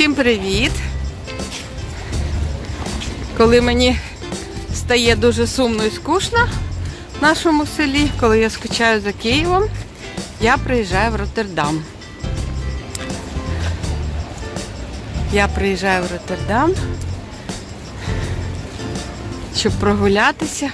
Всім привіт! Коли мені стає дуже сумно і скучно в нашому селі, коли я скучаю за Києвом, я приїжджаю в Роттердам. Я приїжджаю в Роттердам, щоб прогулятися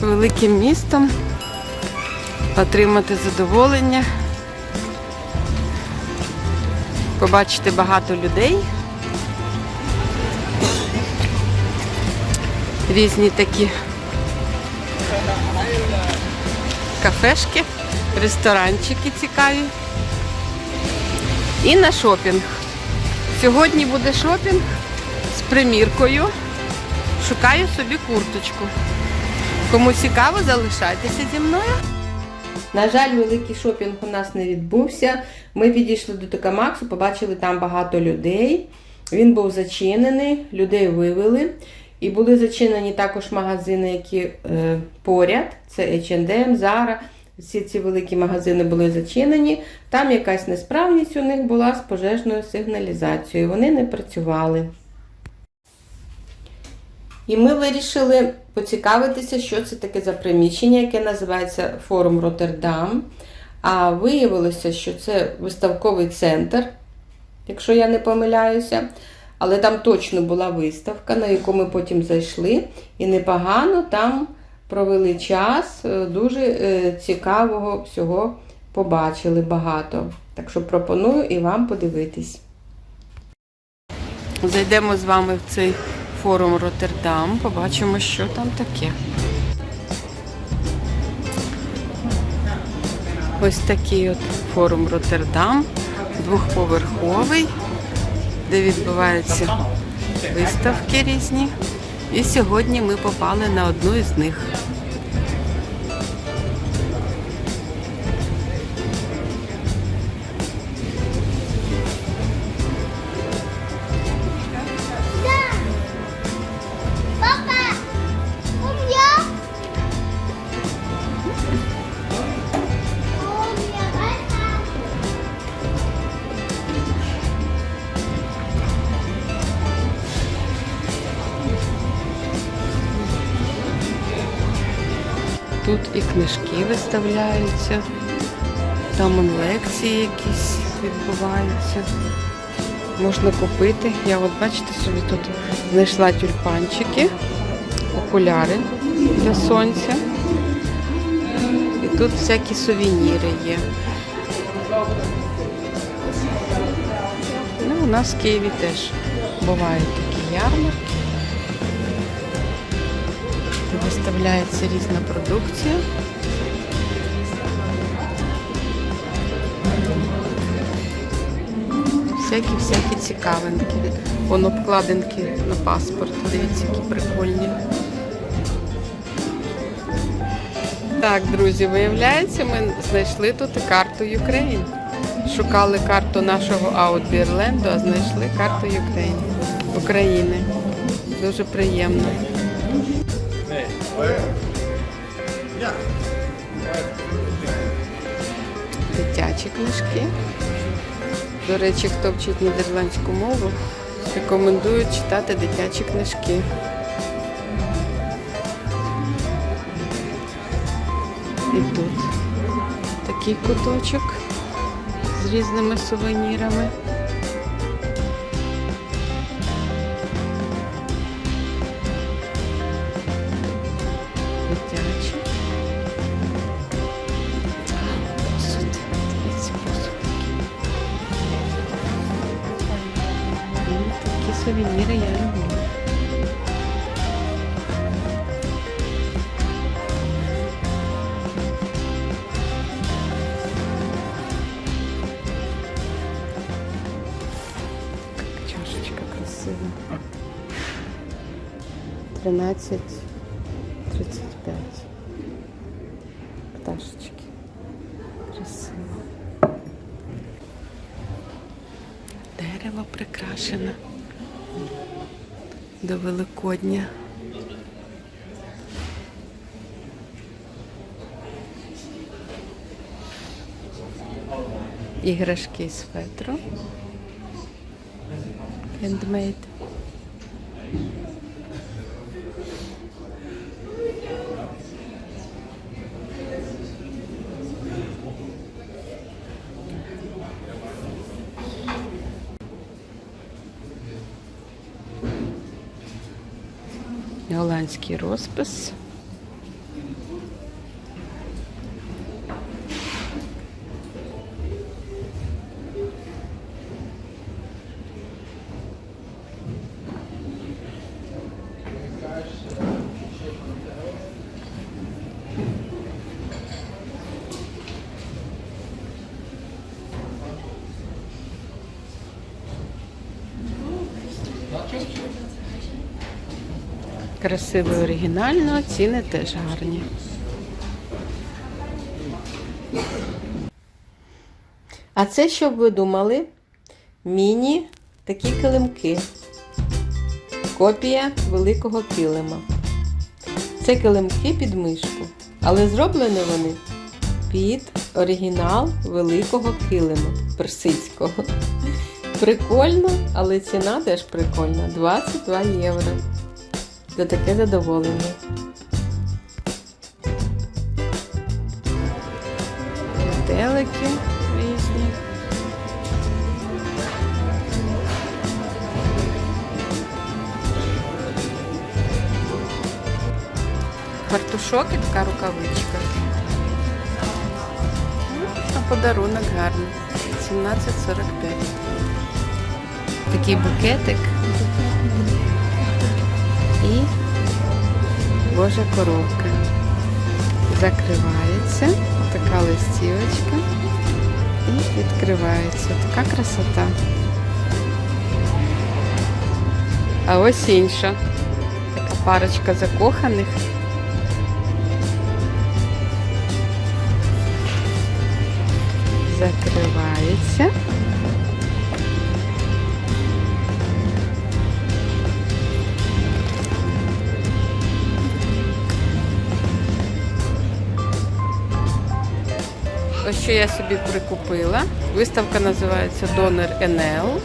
великим містом, отримати задоволення, побачити багато людей. Різні такі кафешки, ресторанчики цікаві. І на шопінг. Сьогодні буде шопінг з приміркою. Шукаю собі курточку. Кому цікаво, залишайтеся зі мною. На жаль, великий шопінг у нас не відбувся. Ми підійшли до Токамаксу, побачили там багато людей. Він був зачинений, людей вивели. І були зачинені також магазини, які е, поряд. Це H&M, Zara. Всі ці великі магазини були зачинені. Там якась несправність у них була з пожежною сигналізацією. Вони не працювали. І ми вирішили поцікавитися, що це таке за приміщення, яке називається Форум Роттердам. А виявилося, що це виставковий центр, якщо я не помиляюся. Але там точно була виставка, на яку ми потім зайшли. І непогано там провели час. е, Дуже е, цікавого всього побачили багато. Так що пропоную і вам подивитись. Зайдемо з вами в цей форум Роттердам, побачимо, що там таке. Ось такий от форум Роттердам, двохповерховий, де відбуваються виставки різні. І сьогодні ми попали на одну із них. Тут і книжки виставляються, там лекції якісь відбуваються. Можна купити. Я от бачите собі тут знайшла тюльпанчики, окуляри для сонця. І тут всякі сувеніри є. Ну, у нас в Києві теж бувають такі ярмарки. Виставляється різна продукція. Всякі-всякі цікавинки. Вон обкладинки на паспорт. Дивіться, які прикольні. Так, друзі, виявляється, ми знайшли тут карту Ukraine. Шукали карту нашого Аутбірленду, а знайшли карту. України. Дуже приємно. Дитячі книжки. До речі, хто вчить нідерландську мову, рекомендують читати дитячі книжки. І тут такий куточок з різними сувенірами. 13 35. Пташечки. Красиво. Дерево прикрашене до Великодня. Іграшки з фетру. Handmade. Голландський розпис. Красиво і оригінально, ціни теж гарні. А це, щоб ви думали, міні такі килимки. Копія великого килима. Це килимки під мишку, але зроблені вони під оригінал великого килиму персидського. Прикольно, але ціна теж прикольна 22 євро. За таке задоволення. Метелики різні. Фартушок і така рукавичка. А подарунок гарний. 17,45. Такий букетик. І Божа коробка. Закривається. Така листівочка. І відкривається. Така красота. А ось інша. Така парочка закоханих. Закривається. Що я собі прикупила. Виставка називається Донор НЛ.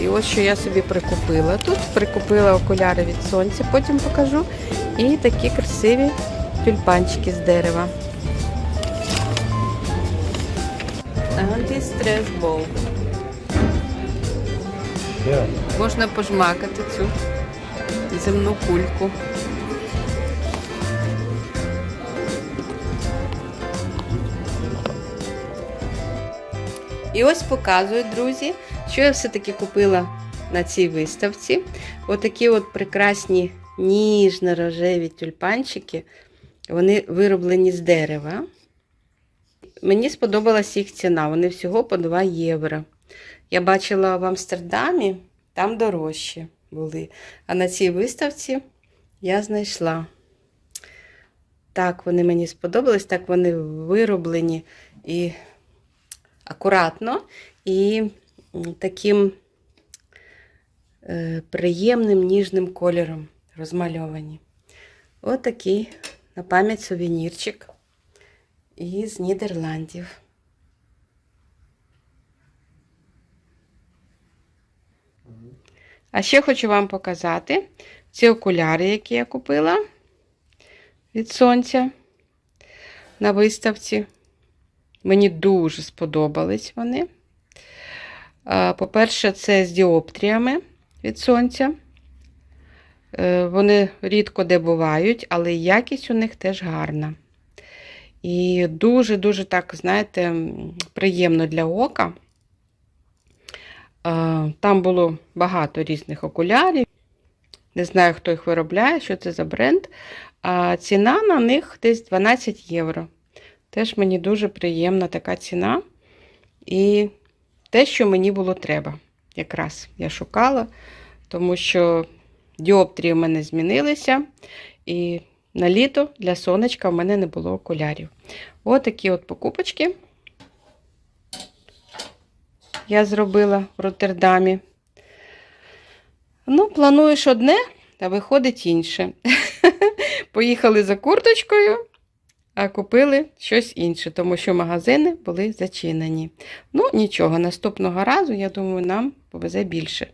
І ось що я собі прикупила. Тут прикупила окуляри від сонця, потім покажу. І такі красиві тюльпанчики з дерева. Антистрес бол. Можна пожмакати цю земну кульку. І ось показую, друзі, що я все-таки купила на цій виставці. Отакі от прекрасні ніжно-рожеві тюльпанчики. Вони вироблені з дерева. Мені сподобалась їх ціна. Вони всього по 2 євро. Я бачила в Амстердамі, там дорожчі були. А на цій виставці я знайшла. Так, вони мені сподобались, так вони вироблені і акуратно і таким е, приємним ніжним кольором розмальовані. Ось такий на пам'ять сувенірчик із Нідерландів. А ще хочу вам показати ці окуляри, які я купила від сонця на виставці. Мені дуже сподобались вони. По-перше, це з діоптріями від сонця. Е, Вони рідко де бувають, але якість у них теж гарна. І дуже-дуже так, знаєте, приємно для ока. Там було багато різних окулярів. Не знаю, хто їх виробляє, що це за бренд. А ціна на них десь 12 євро. Теж мені дуже приємна така ціна. І те, що мені було треба. Якраз я шукала, тому що діоптрії в мене змінилися. І на літо для сонечка в мене не було окулярів. Ось такі от покупочки я зробила в Роттердамі. Ну, плануєш одне, а виходить інше. Поїхали за курточкою, а купили щось інше, тому що магазини були зачинені. Ну, нічого, наступного разу, я думаю, нам повезе більше.